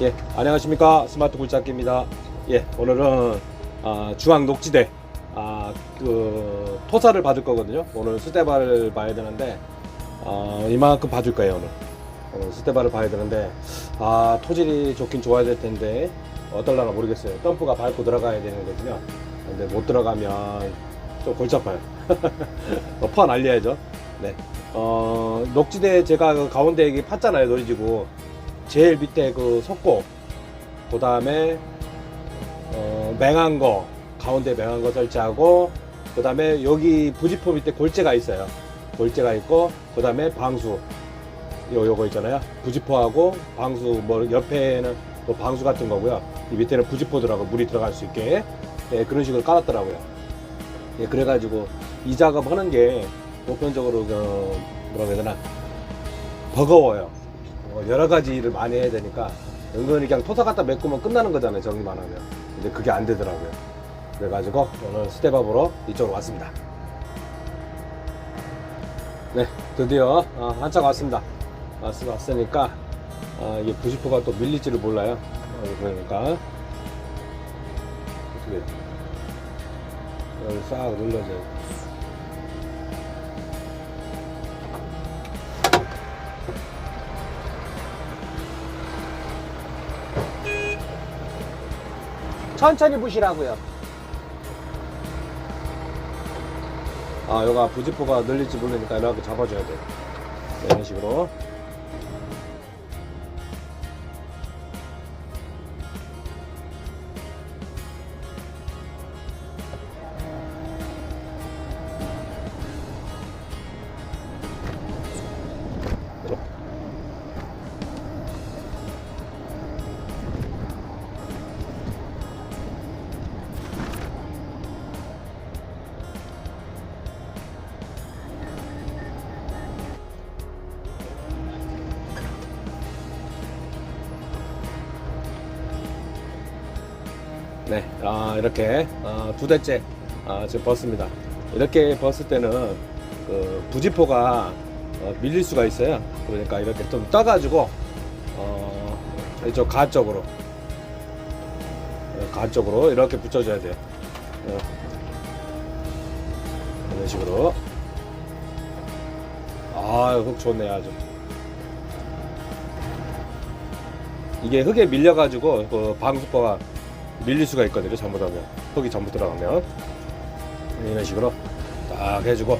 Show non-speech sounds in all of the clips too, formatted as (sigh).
예, 안녕하십니까 스마트 굴착기입니다. 예, 오늘은 아, 중앙 녹지대 아, 그 토사를 봐줄 거거든요. 오늘 수대발을 봐야 되는데 아, 이만큼 봐줄 거예요 오늘. 오늘 스테바를 봐야 되는데 아 토질이 좋긴 좋아야 될 텐데 어떨라나 모르겠어요. 덤프가 밟고 들어가야 되는 거거든요. 근데 못 들어가면 좀 골치 아파요. (laughs) 어, 퍼 날려야죠. 네. 어, 녹지대 제가 그 가운데 여기 팠잖아요, 놀이지구. 제일 밑에 그 속고, 그 다음에, 어, 맹한 거, 가운데 맹한 거 설치하고, 그 다음에 여기 부지포 밑에 골재가 있어요. 골재가 있고, 그 다음에 방수. 요, 요거 있잖아요. 부지포하고 방수, 뭐, 옆에는 뭐 방수 같은 거고요. 이 밑에는 부지포들하고 물이 들어갈 수 있게, 예, 그런 식으로 깔았더라고요. 예, 그래가지고 이 작업 하는 게 보편적으로 그 뭐라고 해야 되나 버거워요. 어, 여러 가지 일을 많이 해야 되니까 은근히 그냥 토사 갖다 메꾸면 끝나는 거잖아요. 정리만 하면. 근데 그게 안 되더라고요. 그래가지고 오늘 스테밥으로 이쪽으로 왔습니다. 네, 드디어 어, 한참 왔습니다. 왔, 왔으니까 어, 이게 부시포가 또 밀릴지를 몰라요. 어, 그러니까 어떻게 여기 싹 눌러줘요. 천천히 부시라고요. 아, 여가 부지포가 늘릴지 모르니까 이렇게 잡아줘야 돼. 이런 식으로. 네, 아, 이렇게 아, 두 대째 아, 지금 벗습니다. 이렇게 벗을 때는 그 부지포가 어, 밀릴 수가 있어요. 그러니까 이렇게 좀 떠가지고 어, 이쪽 가 쪽으로 어, 가 쪽으로 이렇게 붙여줘야 돼요. 어, 이런 식으로. 아, 흙 좋네 아주. 이게 흙에 밀려가지고 그 방수포가 밀릴 수가 있거든요. 잘못하면 흙이 전부 들어가면 이런 식으로 딱 해주고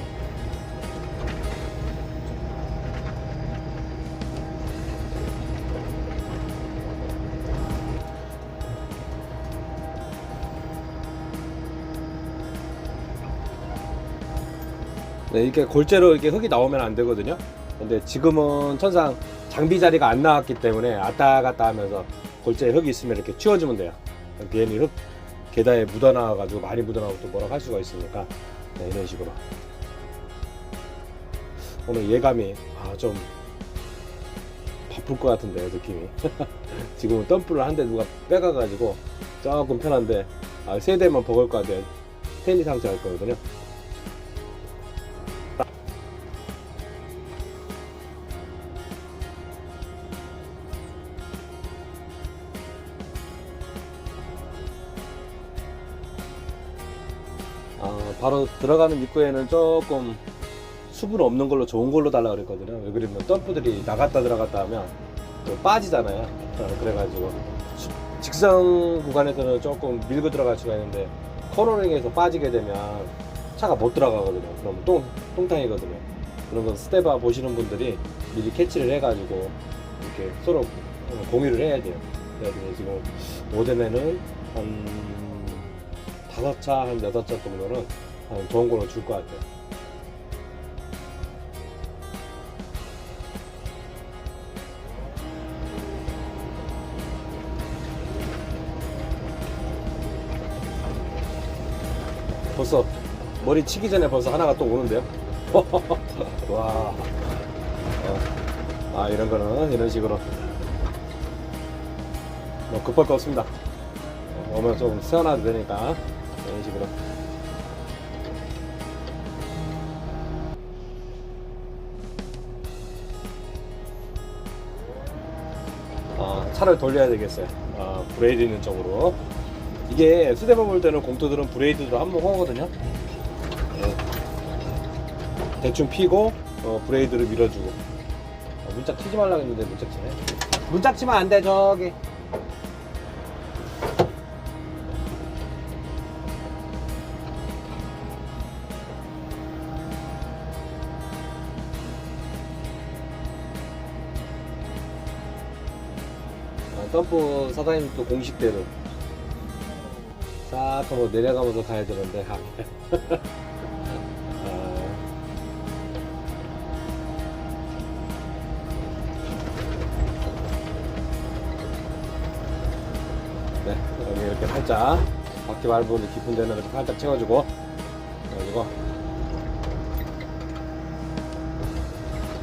네, 이렇게 골재로 이렇게 흙이 나오면 안 되거든요. 근데 지금은 천상 장비 자리가 안 나왔기 때문에 왔다 갔다 하면서 골재에 흙이 있으면 이렇게 치워주면 돼요. 괜히 흙 계단에 묻어나와가지고 많이 묻어나오고 또 뭐라고 할 수가 있으니까. 네, 이런 식으로. 오늘 예감이 아, 좀 바쁠 것 같은데 느낌이. (laughs) 지금 덤프를 한 대 누가 빼가가지고 조금 편한데 아, 세 대만 버걸 것 같아요. 테니 상태 할 거거든요 바로 들어가는 입구에는 조금 수분 없는 걸로 좋은 걸로 달라 그랬거든요. 왜 그러면 덤프들이 나갔다 들어갔다 하면 또 빠지잖아요. 어, 그래가지고 수- 직선 구간에서는 조금 밀고 들어갈 수가 있는데 코너링에서 빠지게 되면 차가 못 들어가거든요. 그럼 똥, 똥탕이거든요. 그런 건 스테바 보시는 분들이 미리 캐치를 해가지고 이렇게 서로 공유를 해야 돼요. 그래서 지금 모델에는 한 다섯 차, 한 여섯 차 정도는 한 좋은 걸로 줄 것 같아요. 벌써 머리 치기 전에 벌써 하나가 또 오는데요. (laughs) 와. 어. 아, 이런 거는 이런 식으로. 뭐 급할 거 없습니다. 어, 오면 좀 세워놔도 되니까 이런 식으로 차를 돌려야 되겠어요. 어, 브레이드 있는 쪽으로. 이게 수대바 볼 때는 공투들은 브레이드로 한번 하거든요. 예. 대충 피고 어, 브레이드를 밀어주고. 어, 문짝 치지 말라 했는데 문짝 치네. 문짝 치면 안 돼, 저기. 아, 덤프 사장님 또 공식대로 싹 한번 내려가면서 가야 되는데 아. 아, (laughs) 네 여기 이렇게 살짝 바퀴 밟은 깊은 데는 이렇게 살짝 채워주고 그래가지고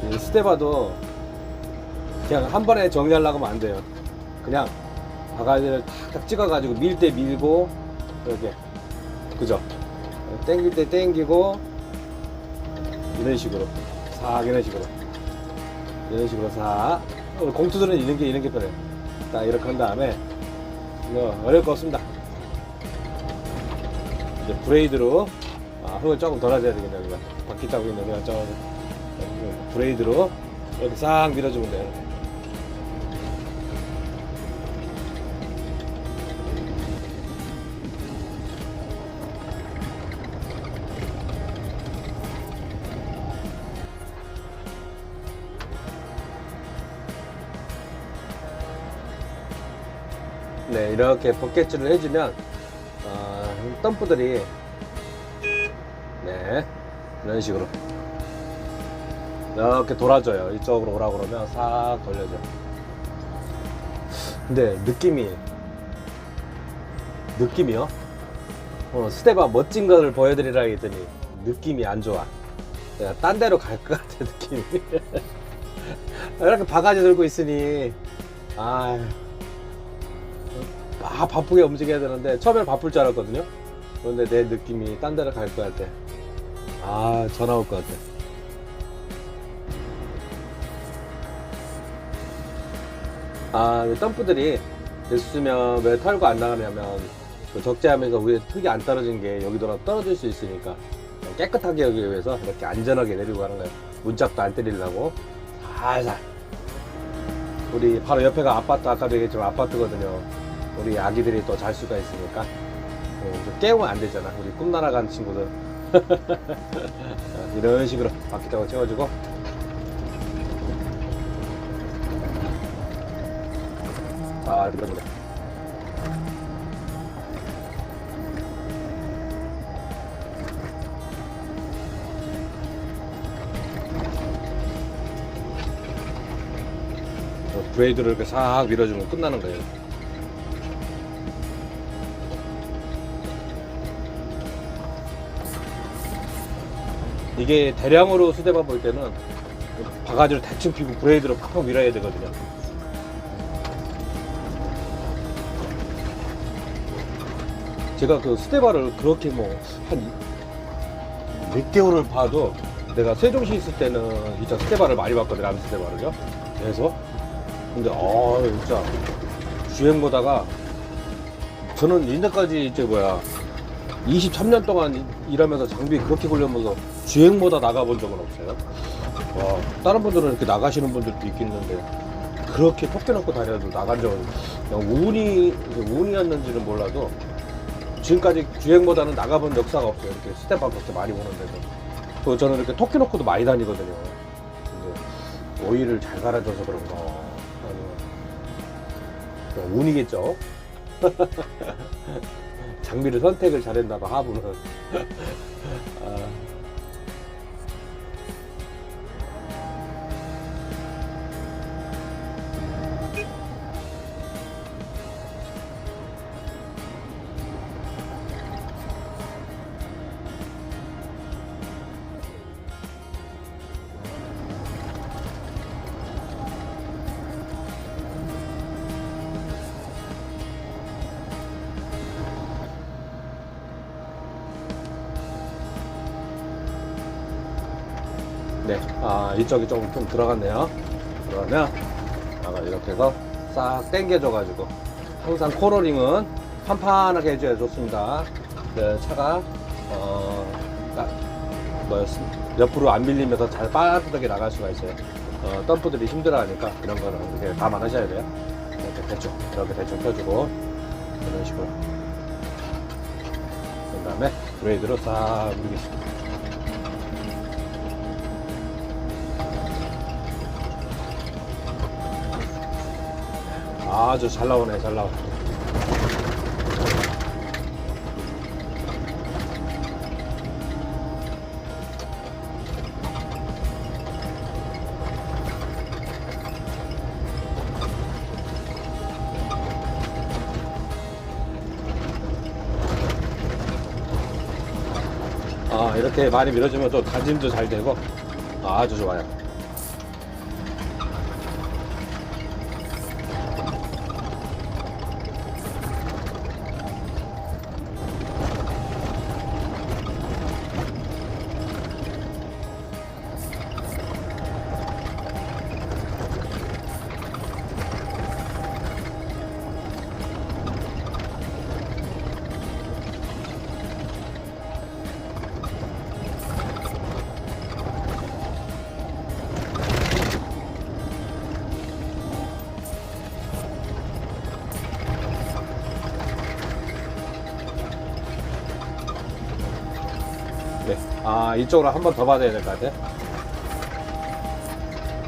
이 스테바도 그냥 한 번에 정리하려고 하면 안 돼요. 그냥 바가지를 탁탁 찍어가지고 밀 때 밀고 이렇게 그죠? 땡길 때 땡기고 이런 식으로 싹 이런 식으로 이런 식으로 싹 어, 공투들은 이런 게 이런 게 편해요. 딱 이렇게 한 다음에 이거 어려울 거 없습니다. 이제 브레이드로 아, 흙을 조금 덜 하셔야 되겠네요. 여기가 바퀴 타고 있는 그냥 좀 브레이드로 이렇게 싹 밀어주면 돼요. 네, 이렇게 벗개줄을 해주면 어, 덤프들이 네 이런 식으로 이렇게 돌아줘요. 이쪽으로 오라 그러면 싹 돌려줘. 근데 느낌이 느낌이요? 어, 스테바 멋진 거를 보여드리라 했더니 느낌이 안 좋아. 내가 딴 데로 갈 것 같아 느낌이. (laughs) 이렇게 바가지 들고 있으니 아. 막 바쁘게 움직여야 되는데 처음엔 바쁠 줄 알았거든요. 그런데 내 느낌이 딴 데로 갈것 같아. 아 전화 올 것 같아. 아, 이 덤프들이 있으면 왜 털고 안 나가냐면 그 적재하면서 위에 흙이 안 떨어진 게 여기도 떨어질 수 있으니까 깨끗하게 하기 위해서 이렇게 안전하게 내리고 가는 거예요. 문짝도 안 때리려고 살살. 우리 바로 옆에가 아파트 아까도 얘기했지만 아파트거든요. 우리 아기들이 또 잘 수가 있으니까 어, 좀 깨우면 안 되잖아. 우리 꿈 날아가는 친구들. (laughs) 이런 식으로 바퀴 타고 채워주고 아, 이렇게 그래. 브레이드를 이렇게 싹 밀어주면 끝나는 거예요. 이게 대량으로 수대바 볼 때는 바가지를 대충 피고 브레이드로 팍팍 밀어야 되거든요. 제가 그 스테바를 그렇게 뭐한 몇 개월을 봐도 내가 세종시 있을 때는 진짜 스테바를 많이 봤거든 요 암스테바를요. 그래서 근데 아 진짜 주행 보다가 저는 인제까지 이제 뭐야 23년 동안 일하면서 장비 그렇게 걸려면서 주행보다 나가본 적은 없어요. 와, 다른 분들은 이렇게 나가시는 분들도 있겠는데 그렇게 톡해놓고 다녀도 나간 적은 그냥 운이 운이었는지는 몰라도 지금까지 주행보다는 나가본 역사가 없어요. 이렇게 스텝업 그렇게 많이 보는데도. 또 저는 이렇게 토끼 놓고도 많이 다니거든요. 근데 오일을 잘 갈아줘서 그런가 아니면 그냥 운이겠죠. 장비를 선택을 잘했나 봐 하부는. (laughs) 아. 네, 아 이쪽이 조금 좀 들어갔네요. 그러면 아까 이렇게 해서 싹 당겨줘가지고 항상 코너링은 판판하게 해줘야 좋습니다. 네, 차가 어, 딱 뭐였습니다. 옆으로 안 밀리면서 잘 빠르게 나갈 수가 있어요. 어, 덤프들이 힘들어하니까 이런 거는 이렇게 감안하셔야 돼요. 이렇게 대충 이렇게 대충 펴주고 이런 식으로. 그 다음에 브레이드로 싹 누르겠습니다. 아주 잘 나오네, 잘 나와. 아, 이렇게 많이 밀어주면 또 다짐도 잘 되고 아주 좋아요. 아, 이쪽으로 한 번 더 받아야 될 것 같아요.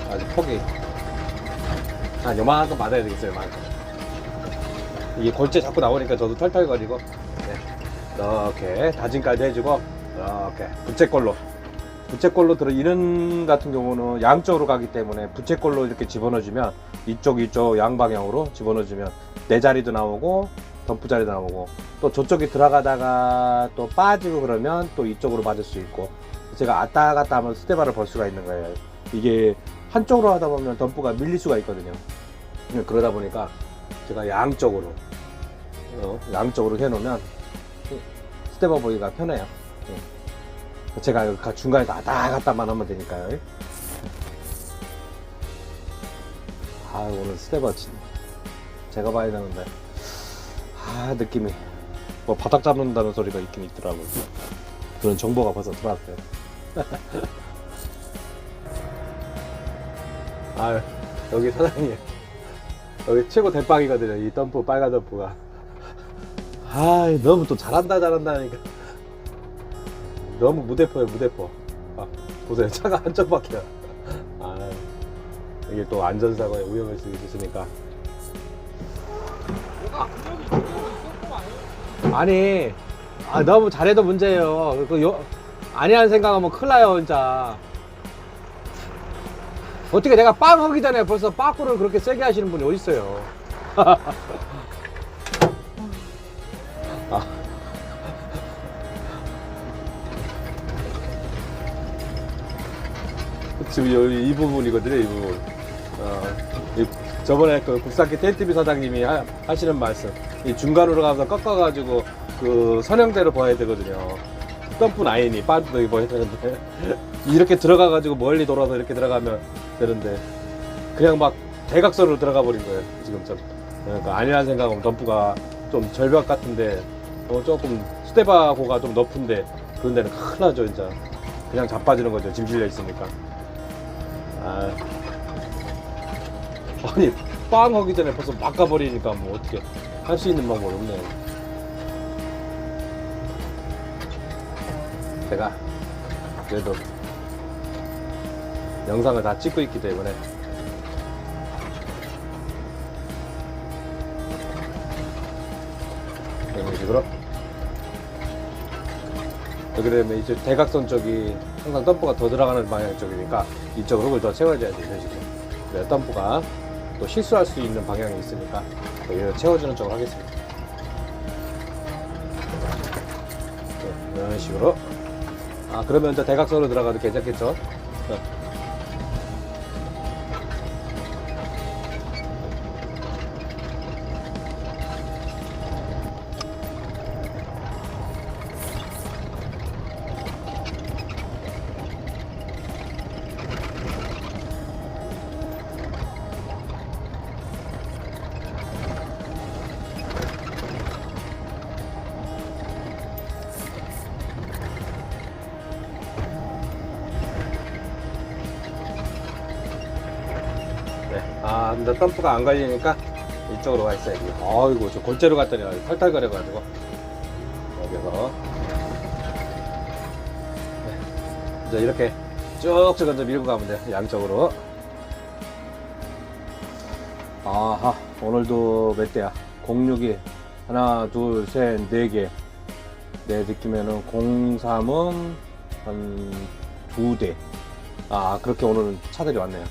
아직 폭이. 한 요만큼 받아야 되겠어요, 요만큼. 이게 골재 자꾸 나오니까 저도 털털거리고. 네. 이렇게 다짐까지 해주고, 이렇게 부채꼴로. 부채꼴로 들어, 이런 같은 경우는 양쪽으로 가기 때문에 부채꼴로 이렇게 집어넣어주면 이쪽, 이쪽 양방향으로 집어넣어주면 내 자리도 나오고, 덤프 자리도 나오고, 또 저쪽에 들어가다가 또 빠지고 그러면 또 이쪽으로 맞을 수 있고 제가 왔다 갔다 하면 스테바를 벌 수가 있는 거예요. 이게 한쪽으로 하다 보면 덤프가 밀릴 수가 있거든요. 그러다 보니까 제가 양쪽으로 어, 양쪽으로 해놓으면 스테바 보기가 편해요. 예. 제가 그 중간에 왔다 갔다만 하면 되니까요. 아 오늘 스테바 진 제가 봐야 되는데 아 느낌이 뭐 바닥 잡는다는 소리가 있긴 있더라고요. 그런 정보가 벌써 들어왔어요. (laughs) 아 여기 사장님 여기 최고 대빵이거든요. 이 덤프 빨간 덤프가. 아 너무 또 잘한다 잘한다 하니까 너무 무대포예요 무대포. 아, 보세요 차가 한쪽 밖에. 아 이게 또 안전사고에 위험할 수 있으니까. 아 니, 아, 너무 잘해도 문제예요. 그 요, 아니하는 생각하면 큰일 나요, 진짜. 어떻게 내가 빵 하기 전에 벌써 빠꾸를 그렇게 세게 하시는 분이 어딨어요. (laughs) 아. 지금 여기 이 부분이거든요, 이 부분. 어, 이 저번에 그 국산기 텐티비 사장님이 하, 하시는 말씀. 이 중간으로 가서 꺾어가지고 그 선형대로 봐야 되거든요. 덤프 라인이 빠져도 입어야 되는데 이렇게 들어가가지고 멀리 돌아서 이렇게 들어가면 되는데 그냥 막 대각선으로 들어가 버린 거예요 지금처럼. 그러니까 아니라는 생각하면 덤프가 좀 절벽 같은데 어, 조금 스테바고가 좀 높은데 그런 데는 큰일 나죠 진짜. 그냥 자빠지는 거죠 짐 실려 있으니까. 아. 아니 빵 하기 전에 벌써 막 가버리니까 뭐 어떻게 할 수 있는 방법이 없네요. 제가 그래도 영상을 다 찍고 있기 때문에. 이런 식으로. 되면 이제 대각선 쪽이 항상 덤프가 더 들어가는 방향 쪽이니까 이쪽으로 흙을 더 채워줘야 돼 이런 식으로. 그래야 덤프가 또 실수할 수 있는 방향이 있으니까 여기를 채워주는 쪽으로 하겠습니다. 네, 이런 식으로. 아 그러면 이제 대각선으로 들어가도 괜찮겠죠 덤프가 안 걸리니까 이쪽으로 와 있어야지. 아이고, 저 골재로 갔더니 아주 털털거려가지고. 여기서. 네. 이제 이렇게 쭉쭉 먼저 밀고 가면 돼요. 양쪽으로. 아하, 오늘도 몇 대야? 06이 하나, 둘, 셋, 네 개. 내 느낌에는 03은 한 두 대. 아, 그렇게 오늘은 차들이 왔네요.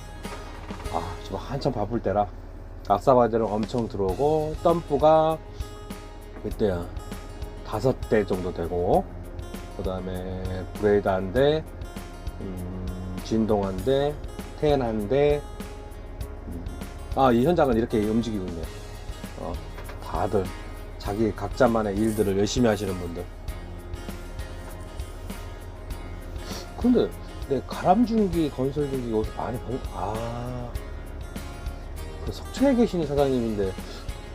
아, 지금 한참 바쁠 때라. 악사바디는 엄청 들어오고, 덤프가 몇 대야? 다섯 대 정도 되고, 그 다음에 브레이드 한 대, 음, 진동 한 대, 텐 한 대, 음, 아, 이 현장은 이렇게 움직이고 있네요. 어, 다들 자기 각자만의 일들을 열심히 하시는 분들. 근데 내 가람중기 건설중기 어디서 많이 본, 아, 그 석천에 계신 사장님인데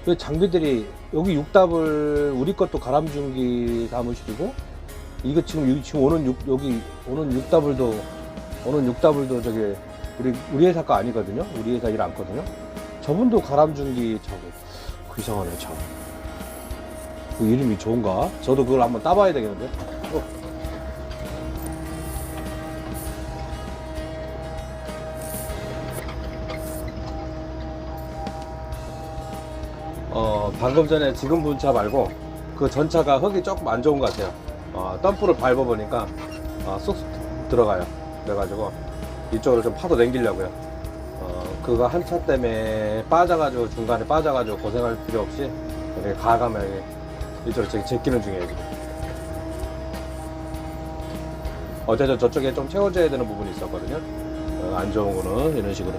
왜 장비들이 여기 육답을 우리 것도 가람중기 사무실이고 이거 지금 지금 오는 육 여기 오는 육답을도 오는 육답을도 저기 우리 우리 회사 거 아니거든요. 우리 회사 일 안거든요. 저분도 가람중기 차고 그 이상하네 참. 그 이름이 좋은가? 저도 그걸 한번 따봐야 되겠는데. 방금 전에 지금 본 차 말고 그 전차가 흙이 조금 안 좋은 것 같아요. 어, 덤프를 밟아보니까 어, 쏙쏙 들어가요. 그래가지고 이쪽으로 좀 파도 당기려고요. 어, 그거 한 차 때문에 빠져가지고 중간에 빠져가지고 고생할 필요 없이 이렇게 가감하게 이쪽으로 제, 제끼는 중이에요 지금. 어제저 저쪽에 좀 채워줘야 되는 부분이 있었거든요. 어, 안 좋은 거는 이런 식으로.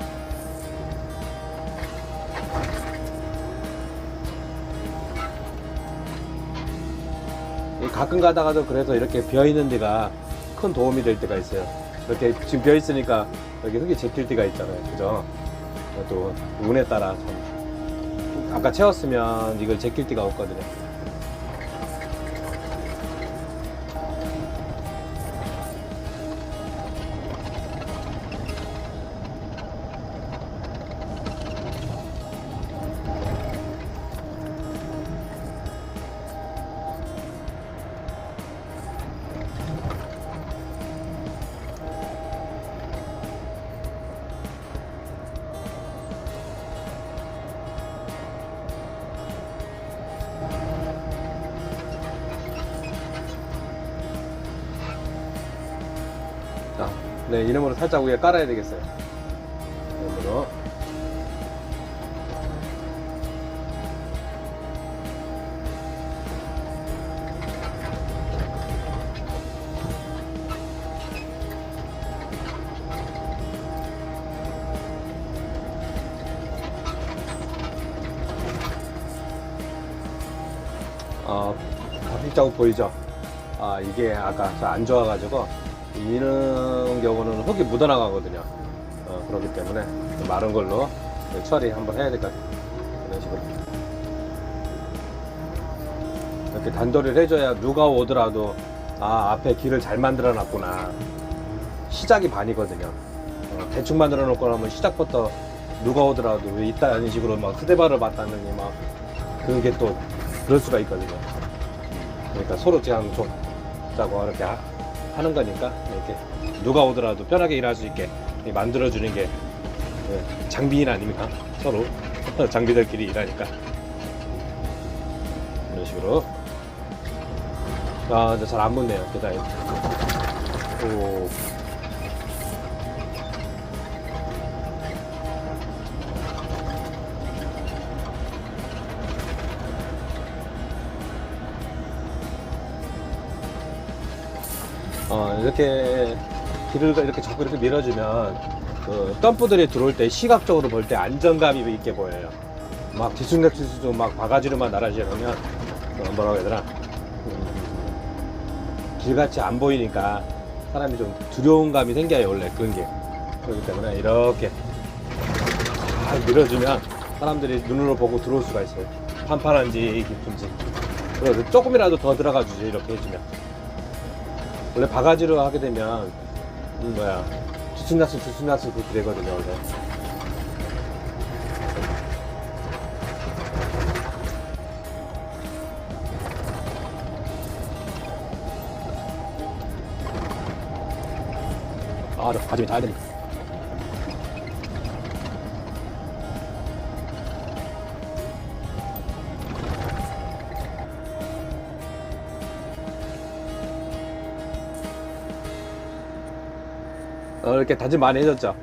가끔 가다가도 그래서 이렇게 비어 있는 데가 큰 도움이 될 때가 있어요. 이렇게 지금 비어 있으니까 여기 흙이 제낄 때가 있잖아요. 그죠? 또 운에 따라 참 아까 채웠으면 이걸 제낄 데가 없거든요. 네, 이름으로 살짝 위에 깔아야 되겠어요. 이름으로. 어, 바퀴 자국 보이죠? 아, 이게 아까 저안 좋아가지고, 이런 경우는 흙이 묻어나가거든요. 어, 그렇기 때문에 마른 걸로 처리 한번 해야 될 것 같아요. 이런 식으로. 이렇게 단도리를 해줘야 누가 오더라도, 아, 앞에 길을 잘 만들어 놨구나. 시작이 반이거든요. 어, 대충 만들어 놓고 나면 시작부터 누가 오더라도 왜 이따는 식으로 막 휴대발을 맞다느니 막 그런 게또 그럴 수가 있거든요. 그러니까 서로 그냥 좀 자고 이렇게 하- 하는 거니까 이렇게 누가 오더라도 편하게 일할 수 있게 만들어 주는 게 예, 장비인 아닙니까? 서로 (laughs) 장비들끼리 일하니까. 이런 식으로. 아 근데 잘안 묻네요. 계단이 오 어, 이렇게 길을 이렇게 자꾸 이렇게 밀어주면 그 덤프들이 들어올 때 시각적으로 볼 때 안정감이 있게 보여요. 막 뒤숭닥뒤숭 막 바가지로만 날아지려면 어, 뭐라고 해야 되나 음, 길같이 안 보이니까 사람이 좀 두려운 감이 생겨요 원래 그런 게 그렇기 때문에 이렇게 잘 밀어주면 사람들이 눈으로 보고 들어올 수가 있어요. 판판한지 깊은지 그래서 조금이라도 더 들어가 주지 이렇게 해주면. 원래 바가지로 하게 되면 음, 뭐야 주스나스 주스나스 그렇게 되거든요 원래. 아, 가슴이 닿아야 되니까 어, 이렇게 다짐 많이 해줬죠.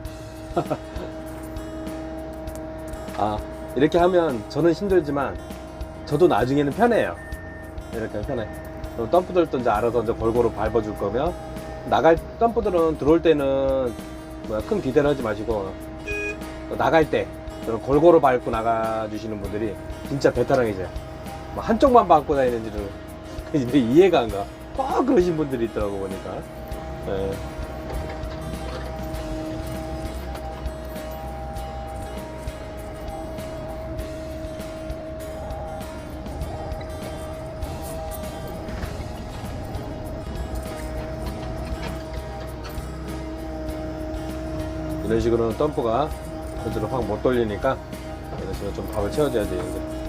아, 이렇게 하면 저는 힘들지만 저도 나중에는 편해요. 이렇게 편해. 그럼 덤프들도 이제 알아서 이제 골고루 밟아줄 거면 나갈 덤프들은 들어올 때는 뭐야 큰 기대를 하지 마시고 나갈 때 골고루 밟고 나가주시는 분들이 진짜 베테랑이죠. 뭐 한쪽만 밟고 다니는지를 (laughs) 이해가 안 가. 꼭 그러신 분들이 있더라고 보니까. 예. 이런 식으로는 덤프가 전체로 확 못 돌리니까 이런 식으로 좀 밥을 채워줘야 되는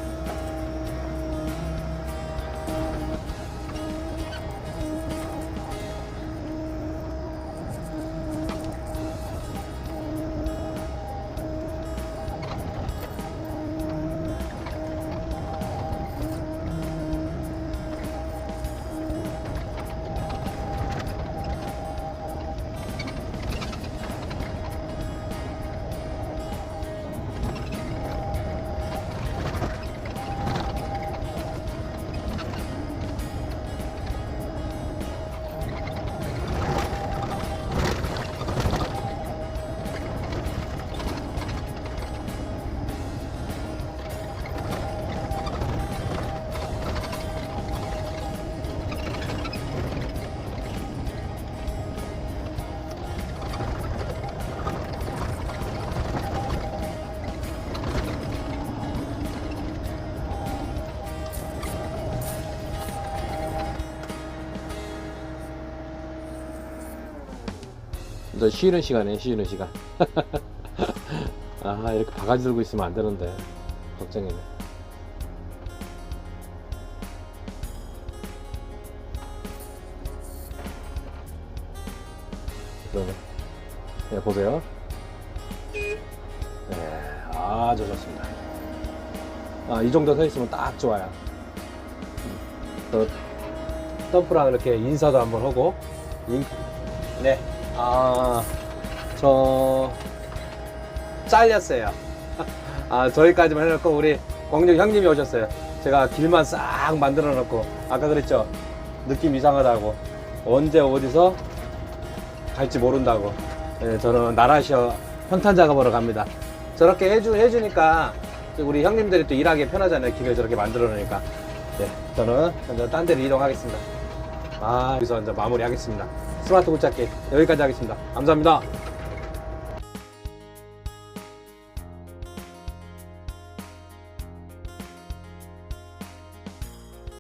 데 이제 쉬는 시간에 쉬는 시간. (laughs) 아 이렇게 바가지 들고 있으면 안 되는데 걱정이네. 그러네. 네 보세요. 네 아주 좋습니다. 아 이 정도 서 있으면 딱 좋아요. 음, 또 덤프랑 이렇게 인사도 한번 하고 인... 네 아, 저 잘렸어요. 아, 저기까지만 해놓고 우리 광정 형님이 오셨어요. 제가 길만 싹 만들어 놓고 아까 그랬죠. 느낌 이상하다고. 언제 어디서 갈지 모른다고. 예, 저는 나라시어 평탄 작업하러 갑니다. 저렇게 해주, 해주니까 우리 형님들이 또 일하기 편하잖아요. 길을 저렇게 만들어 놓으니까. 예, 저는 먼저 딴 데로 이동하겠습니다. 아, 여기서 이제 마무리 하겠습니다. 스마트 굿잡기 여기까지 하겠습니다. 감사합니다.